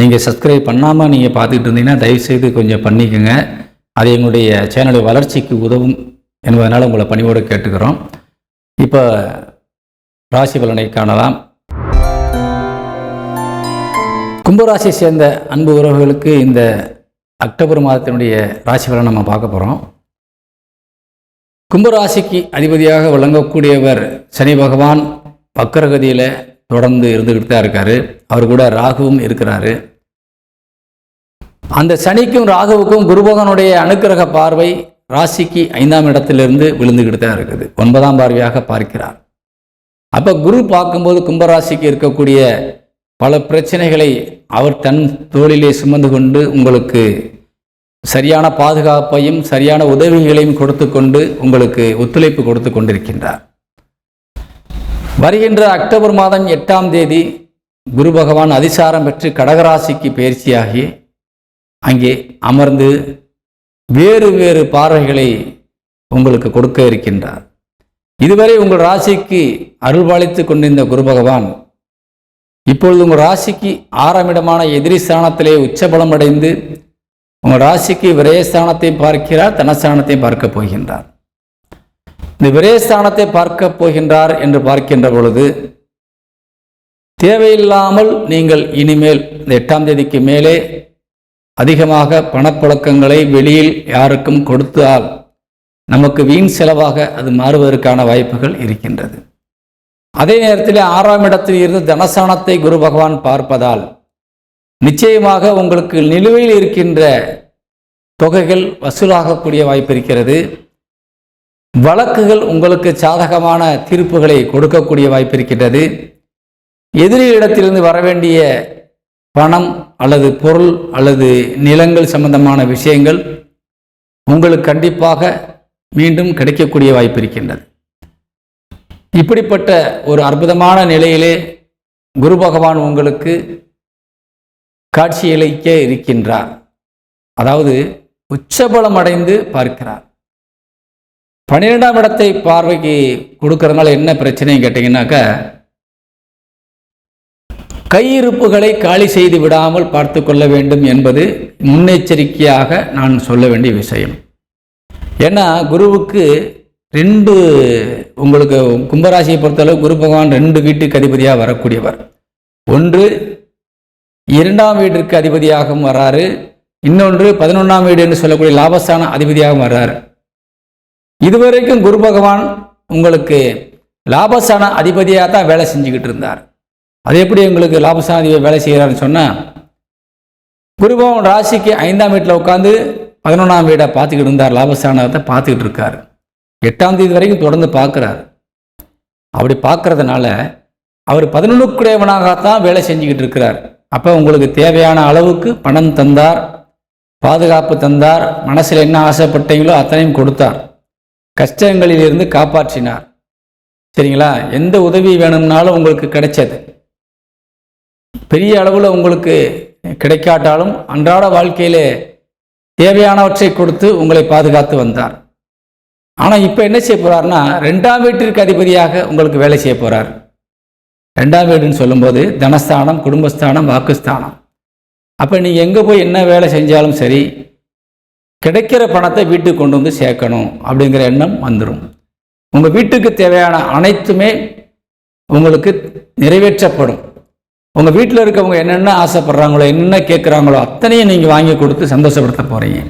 நீங்கள் சப்ஸ்கிரைப் பண்ணாமல் நீங்கள் பார்த்துக்கிட்டு இருந்தீங்கன்னா தயவுசெய்து கொஞ்சம் பண்ணிக்கோங்க. அது எங்களுடைய சேனலுடைய வளர்ச்சிக்கு உதவும் என்பதனால் உங்களை பணிவோடு கேட்டுக்கிறோம். இப்போ ராசி பலனை காணலாம். கும்பராசியை சேர்ந்த அன்பு உறவுகளுக்கு இந்த அக்டோபர் மாதத்தினுடைய ராசி பலன் நம்ம பார்க்க போகிறோம் கும்பராசிக்கு அதிபதியாக விளங்கக்கூடியவர் சனி பகவான் வக்கரகதியில் தொடர்ந்து இருந்துக்கிட்டு தான் இருக்காரு. அவர் கூட ராகுவும் இருக்கிறாரு. அந்த சனிக்கும் ராகுவுக்கும் குருபகனுடைய அனுக்கிரக பார்வை ராசிக்கு ஐந்தாம் இடத்திலிருந்து விழுந்துக்கிட்டு தான் இருக்குது. ஒன்பதாம் பார்வையாக பார்க்கிறார். அப்போ குரு பார்க்கும்போது கும்பராசிக்கு இருக்கக்கூடிய பல பிரச்சனைகளை அவர் தன் தோளிலே சுமந்து கொண்டு உங்களுக்கு சரியான பாதுகாப்பையும் சரியான உதவிகளையும் கொடுத்து கொண்டு உங்களுக்கு ஒத்துழைப்பு கொடுத்து கொண்டிருக்கின்றார். வருகின்ற அக்டோபர் மாதம் எட்டாம் தேதி குரு பகவான் அதிசாரம் பெற்று கடகராசிக்கு பயிற்சியாகி அங்கே அமர்ந்து வேறு வேறு பார்வைகளை உங்களுக்கு கொடுக்க இருக்கின்றார். இதுவரை உங்கள் ராசிக்கு அருள்பாலித்து கொண்டிருந்த குரு பகவான் இப்பொழுது உங்கள் ராசிக்கு ஆறாம் இடமான எதிரி ஸ்தானத்திலே உச்சபலம் அடைந்து உங்கள் ராசிக்கு விரயஸ்தானத்தை பார்க்கிறார் தனஸ்தானத்தை பார்க்க போகின்றார். இந்த விரயஸ்தானத்தை பார்க்க போகின்றார் என்று பார்க்கின்ற பொழுது தேவையில்லாமல் நீங்கள் இனிமேல் இந்த எட்டாம் தேதிக்கு மேலே அதிகமாக பணப்புழக்கங்களை வெளியில் யாருக்கும் கொடுத்தால் நமக்கு வீண் செலவாக அது மாறுவதற்கான வாய்ப்புகள் இருக்கின்றது. அதே நேரத்தில் ஆறாம் இடத்தில் இருந்து தனசானத்தை குரு பகவான் பார்ப்பதால் நிச்சயமாக உங்களுக்கு நிலுவையில் இருக்கின்ற தொகைகள் வசூலாகக்கூடிய வாய்ப்பு இருக்கிறது. வழக்குகள் உங்களுக்கு சாதகமான தீர்ப்புகளை கொடுக்கக்கூடிய வாய்ப்பு இருக்கின்றது எதிரி இடத்திலிருந்து வரவேண்டிய பணம் அல்லது பொருள் அல்லது நிலங்கள் சம்பந்தமான விஷயங்கள் உங்களுக்கு கண்டிப்பாக மீண்டும் கிடைக்கக்கூடிய வாய்ப்பு இருக்கின்றது இப்படிப்பட்ட ஒரு அற்புதமான நிலையிலே குரு பகவான் உங்களுக்கு காட்சியளிக்க இருக்கின்றார். அதாவது உச்சபலம் அடைந்து பார்க்கிறார். பன்னிரெண்டாம் இடத்தை பார்வைக்கு கொடுக்கறதுனால என்ன பிரச்சனைன்னு கேட்டிங்கன்னாக்கா கையிருப்புகளை காலி செய்து விடாமல் பார்த்து கொள்ள வேண்டும் என்பது முன்னெச்சரிக்கையாக நான் சொல்ல வேண்டிய விஷயம். ஏன்னா குருவுக்கு ரெண்டு உங்களுக்கு கும்பராசியை பொறுத்தளவு குரு பகவான் ரெண்டு வீட்டுக்கு அதிபதியாக வரக்கூடியவர். ஒன்று இரண்டாம் வீட்டிற்கு அதிபதியாகவும் வராரு. இன்னொன்று பதினொன்றாம் வீடு என்று சொல்லக்கூடிய லாபஸ்தான அதிபதியாகவும் வர்றாரு இதுவரைக்கும் குரு பகவான் உங்களுக்கு லாபஸ்தான அதிபதியாக தான் வேலை செஞ்சுக்கிட்டு இருந்தார். அது எப்படி உங்களுக்கு லாபஸ்தான அதிபதி வேலை செய்கிறாருன்னு சொன்னால் குரு பகவான் ராசிக்கு ஐந்தாம் வீட்டில் உட்காந்து பதினொன்றாம் வீடை பார்த்துக்கிட்டு இருந்தார். லாபஸ்தானத்தை பார்த்துக்கிட்டு இருக்கார். எட்டாம் தேதி வரைக்கும் தொடர்ந்து பார்க்குறாரு. அப்படி பார்க்கறதுனால அவர் பதினொன்றுக்குடையவனாகத்தான் வேலை செஞ்சுக்கிட்டு இருக்கிறார். அப்போ உங்களுக்கு தேவையான அளவுக்கு பணம் தந்தார் பாதுகாப்பு தந்தார் மனசில் என்ன ஆசைப்பட்டீங்களோ அத்தனையும் கொடுத்தார். கஷ்டங்களிலிருந்து காப்பாற்றினார். சரிங்களா? எந்த உதவி வேணும்னாலும் உங்களுக்கு கிடைச்சது. பெரிய அளவில் உங்களுக்கு கிடைக்காட்டாலும் அன்றாட வாழ்க்கையிலே தேவையானவற்றை கொடுத்து உங்களை பாதுகாத்து வந்தார். ஆனால் இப்போ என்ன செய்ய போகிறாருன்னா ரெண்டாம் வீட்டிற்கு அதிபதியாக உங்களுக்கு வேலை செய்ய போகிறார் ரெண்டாம் வீடுன்னு சொல்லும்போது தனஸ்தானம் குடும்பஸ்தானம் வாக்குஸ்தானம். அப்போ நீங்கள் எங்கே போய் என்ன வேலை செஞ்சாலும் சரி கிடைக்கிற பணத்தை வீட்டுக்கு கொண்டு வந்து சேர்க்கணும் அப்படிங்கிற எண்ணம் வந்துடும் உங்கள் வீட்டுக்கு தேவையான அனைத்துமே உங்களுக்கு நிறைவேற்றப்படும். உங்கள் வீட்டில் இருக்கவங்க என்னென்ன ஆசைப்படுறாங்களோ என்னென்ன கேட்குறாங்களோ அத்தனையும் நீங்கள் வாங்கி கொடுத்து சந்தோஷப்படுத்த போகிறீங்க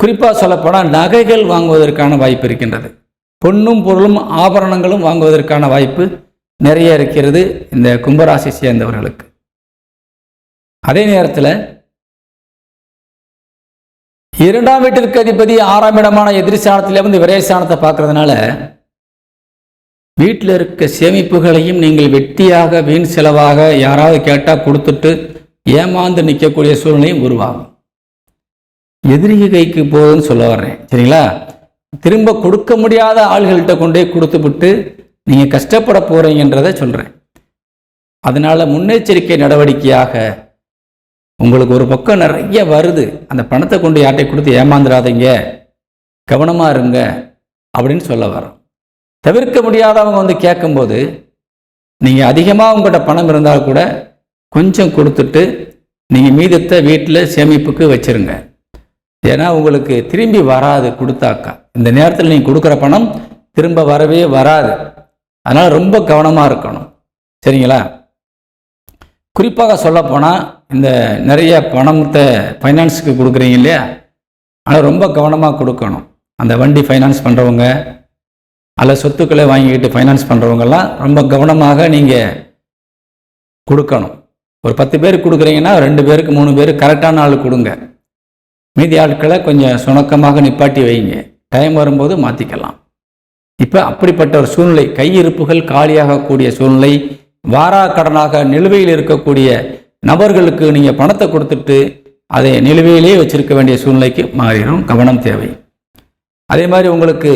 குறிப்பாக சொல்லப்போனால் நகைகள் வாங்குவதற்கான வாய்ப்பு இருக்கின்றது. பொன்னும் பொருளும் ஆபரணங்களும் வாங்குவதற்கான வாய்ப்பு நிறைய இருக்கிறது இந்த கும்பராசி சேர்ந்தவர்களுக்கு. அதே நேரத்தில் இரண்டாம் வீட்டிற்கு அதிபதி ஆறாம் இடமான எதிர்ஸ்தானத்தில் வந்து சாணத்தை பார்க்கறதுனால வீட்டில் இருக்க சேமிப்புகளையும் நீங்கள் வெட்டியாக வீண் செலவாக யாராவது கேட்டால் கொடுத்துட்டு ஏமாந்து நிற்கக்கூடிய சூழ்நிலையும் உருவாகும். எதிரிகை கைக்கு போகுதுன்னு சொல்ல வர்றேன். சரிங்களா? திரும்ப கொடுக்க முடியாத ஆள்கள்கிட்ட கொண்டே கொடுத்துவிட்டு நீங்கள் கஷ்டப்பட போகிறீங்கன்றதை சொல்கிறேன் அதனால் முன்னெச்சரிக்கை நடவடிக்கையாக உங்களுக்கு ஒரு பக்கம் நிறைய வருது. அந்த பணத்தை கொண்டு யார்ட்டை கொடுத்து ஏமாந்துடாதீங்க கவனமாக இருங்க அப்படின்னு சொல்ல வரோம் தவிர்க்க முடியாதவங்க வந்து கேட்கும்போது நீங்கள் அதிகமாக உங்கள்கிட்ட பணம் இருந்தால் கூட கொஞ்சம் கொடுத்துட்டு நீங்கள் மீதத்தை வீட்டில் சேமிப்புக்கு வச்சிருங்க. ஏன்னா உங்களுக்கு திரும்பி வராது கொடுத்தாக்கா. இந்த நேரத்தில் நீங்கள் கொடுக்குற பணம் திரும்ப வரவே வராது. அதனால் ரொம்ப கவனமாக இருக்கணும். சரிங்களா? குறிப்பாக சொல்லப்போனால் இந்த நிறைய பணத்தை ஃபைனான்ஸுக்கு கொடுக்குறீங்க இல்லையா? ஆனால் ரொம்ப கவனமாக கொடுக்கணும். அந்த வண்டி ஃபைனான்ஸ் பண்ணுறவங்க அல்ல சொத்துக்களை வாங்கிக்கிட்டு ஃபைனான்ஸ் பண்ணுறவங்கெல்லாம் ரொம்ப கவனமாக நீங்கள் கொடுக்கணும். ஒரு பத்து பேருக்கு கொடுக்குறீங்கன்னா ரெண்டு பேருக்கு மூணு பேருக்கு கரெக்டான ஆள் கொடுங்க. மீதி ஆட்களை கொஞ்சம் சுணக்கமாக நிப்பாட்டி வைங்க. டைம் வரும்போது மாற்றிக்கலாம் இப்போ அப்படிப்பட்ட ஒரு சூழ்நிலை கையிருப்புகள் காலியாகக்கூடிய சூழ்நிலை வாரா கடனாக நிலுவையில் இருக்கக்கூடிய நபர்களுக்கு நீங்கள் பணத்தை கொடுத்துட்டு அதை நிலுவையிலேயே வச்சிருக்க வேண்டிய சூழ்நிலைக்கு மாறிடும். கவனம் தேவை. அதே மாதிரி உங்களுக்கு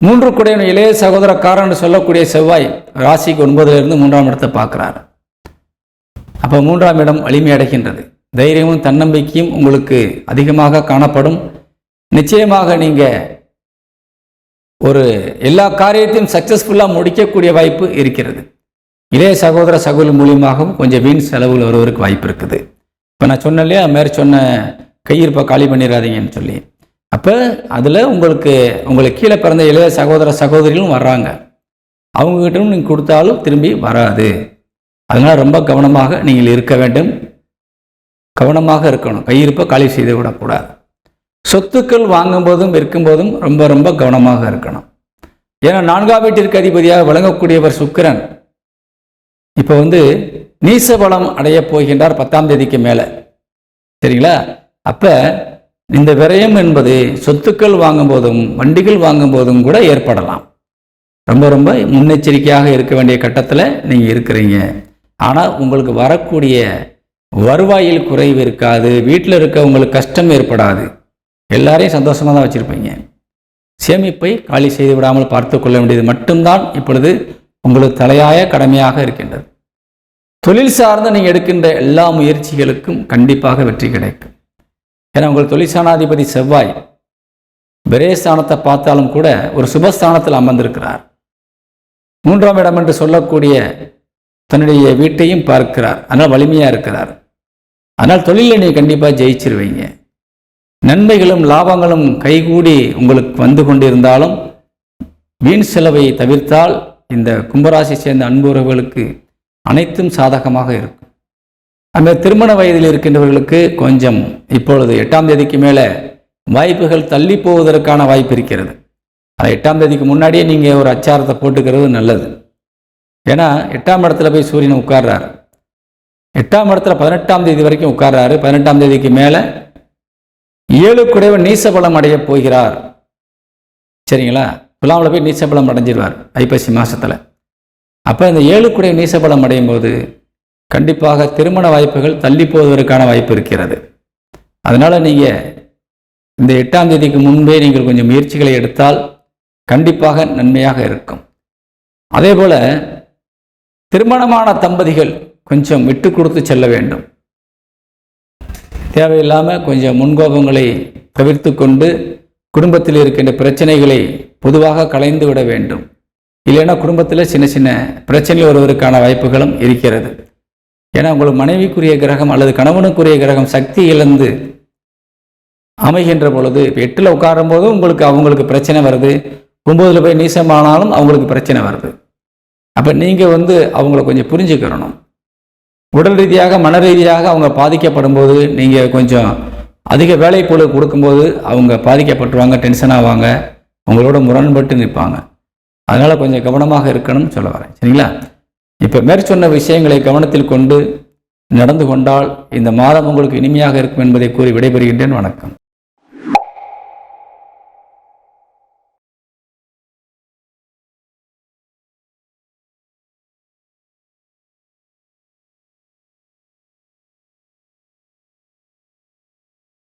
மூன்று குடையன் இளைய சகோதரக்காரன் சொல்லக்கூடிய செவ்வாய் ராசிக்கு ஒன்பதுலேருந்து மூன்றாம் இடத்தை பார்க்குறாரு. அப்போ மூன்றாம் இடம் வலிமை அடைகின்றது. தைரியமும் தன்னம்பிக்கையும் உங்களுக்கு அதிகமாக காணப்படும். நிச்சயமாக நீங்கள் ஒரு எல்லா காரியத்தையும் சக்ஸஸ்ஃபுல்லாக முடிக்கக்கூடிய வாய்ப்பு இருக்கிறது. இளைய சகோதர சகோதரி மூலியமாகவும் கொஞ்சம் வீண் செலவுகள் வருவதற்கு வாய்ப்பு இருக்குது. இப்போ நான் சொன்னேன் இல்லையா மேற் சொன்ன கையிருப்பை காலி பண்ணிடாதீங்கன்னு சொல்லி. அப்போ அதில் உங்களுக்கு உங்களுக்கு கீழே பிறந்த இளைய சகோதர சகோதரிகளும் வர்றாங்க. அவங்ககிட்டும் நீங்கள் கொடுத்தாலும் திரும்பி வராது. அதனால் ரொம்ப கவனமாக நீங்கள் இருக்க வேண்டும். கவனமாக இருக்கணும். கையிருப்பை காலி செய்து விடக்கூடாது. சொத்துக்கள் வாங்கும்போதும் விற்கும்போதும் ரொம்ப ரொம்ப கவனமாக இருக்கணும். ஏன்னா நான்காம் வீட்டிற்கு அதிபதியாக விளங்கக்கூடியவர் சுக்கிரன். இப்போ வந்து நீசபலம் பலம் போகின்றார் பத்தாம் தேதிக்கு மேலே. சரிங்களா? அப்போ இந்த விரயம் என்பது சொத்துக்கள் வாங்கும்போதும் வண்டிகள் வாங்கும்போதும் கூட ஏற்படலாம். ரொம்ப ரொம்ப முன்னெச்சரிக்கையாக இருக்க வேண்டிய கட்டத்தில் நீங்கள் இருக்கிறீங்க. ஆனால் உங்களுக்கு வரக்கூடிய வருவாயில் குறைவு இருக்காது வீட்டில் இருக்க உங்களுக்கு கஷ்டம் ஏற்படாது. எல்லாரையும் சந்தோஷமாக தான் வச்சுருப்பீங்க. சேமிப்பை காலி செய்து விடாமல் பார்த்து கொள்ள வேண்டியது மட்டும்தான் இப்பொழுது உங்களுக்கு தலையாய கடமையாக இருக்கின்றது. தொழில் சார்ந்து நீங்கள் எடுக்கின்ற எல்லா முயற்சிகளுக்கும் கண்டிப்பாக வெற்றி கிடைக்கும். ஏன்னா உங்கள் தொழிற்சானாதிபதி செவ்வாய் விரயஸ்தானத்தை பார்த்தாலும் கூட ஒரு சுபஸ்தானத்தில் அமர்ந்திருக்கிறார். மூன்றாம் இடம் என்று சொல்லக்கூடிய தன்னுடைய வீட்டையும் பார்க்கிறார். அதனால் வலிமையாக இருக்கிறார். அதனால் தொழிலில் நீங்கள் கண்டிப்பாக ஜெயிச்சிருவீங்க. நன்மைகளும் லாபங்களும் கைகூடி உங்களுக்கு வந்து கொண்டிருந்தாலும் வீண் செலவை தவிர்த்தால் இந்த கும்பராசி சேர்ந்த அன்புறவுகளுக்கு அனைத்தும் சாதகமாக இருக்கும். அந்த திருமண வயதில் இருக்கின்றவர்களுக்கு கொஞ்சம் இப்பொழுது எட்டாம் தேதிக்கு மேலே வாய்ப்புகள் தள்ளி போவதற்கான வாய்ப்பு இருக்கிறது. அது எட்டாம் தேதிக்கு முன்னாடியே நீங்கள் ஒரு அச்சாரத்தை போட்டுக்கிறது நல்லது. ஏன்னா எட்டாம் இடத்துல போய் சூரியன் உட்கார்றாரு. எட்டாம் இடத்துல பதினெட்டாம் தேதி வரைக்கும் உட்கார்றாரு. பதினெட்டாம் தேதிக்கு மேலே ஏழு குடைவன் நீசபலம் அடைய போகிறார். சரிங்களா? துலாமில் போய் நீசபலம் அடைஞ்சிருவார் ஐப்பசி மாதத்தில் அப்போ இந்த ஏழு குடை நீசபலம் அடையும் போது கண்டிப்பாக திருமண வாய்ப்புகள் தள்ளி போவதற்கான வாய்ப்பு இருக்கிறது. அதனால் நீங்கள் இந்த எட்டாம் தேதிக்கு முன்பே நீங்கள் கொஞ்சம் முயற்சிகளை எடுத்தால் கண்டிப்பாக நன்மையாக இருக்கும். அதே போல் திருமணமான தம்பதிகள் கொஞ்சம் விட்டு கொடுத்து செல்ல வேண்டும். தேவையில்லாமல் கொஞ்சம் முன்கோபங்களை தவிர்த்து கொண்டு குடும்பத்தில் இருக்கின்ற பிரச்சனைகளை பொதுவாக கலைந்து விட வேண்டும். இல்லைன்னா குடும்பத்தில் சின்ன சின்ன பிரச்சனைகள் வருவதற்கான வாய்ப்புகளும் இருக்கிறது. ஏன்னா உங்களுக்கு மனைவிக்குரிய கிரகம் அல்லது கணவனுக்குரிய கிரகம் சக்தி இழந்து அமைகின்ற பொழுது இப்போ எட்டில் உட்காரும் போதும் உங்களுக்கு அவங்களுக்கு பிரச்சனை வருது. ஒம்போதில் போய் நீசமானாலும் அவங்களுக்கு பிரச்சனை வருது. அப்போ நீங்கள் வந்து அவங்கள கொஞ்சம் புரிஞ்சுக்கிறணும் உடல் ரீதியாக மன ரீதியாக அவங்க பாதிக்கப்படும் போது நீங்கள் கொஞ்சம் அதிக வேலைப்பொழு கொடுக்கும்போது அவங்க பாதிக்கப்பட்டுருவாங்க டென்ஷன் ஆவாங்க. உங்களோட முரண்பட்டு நிற்பாங்க. அதனால் கொஞ்சம் கவனமாக இருக்கணும்னு சொல்ல வரேன். சரிங்களா? இப்போ மேற்சொன்ன விஷயங்களை கவனத்தில் கொண்டு நடந்து கொண்டால் இந்த மாதம் உங்களுக்கு இனிமையாக இருக்கும் என்பதை கூறி விடைபெறுகின்றேன். வணக்கம்.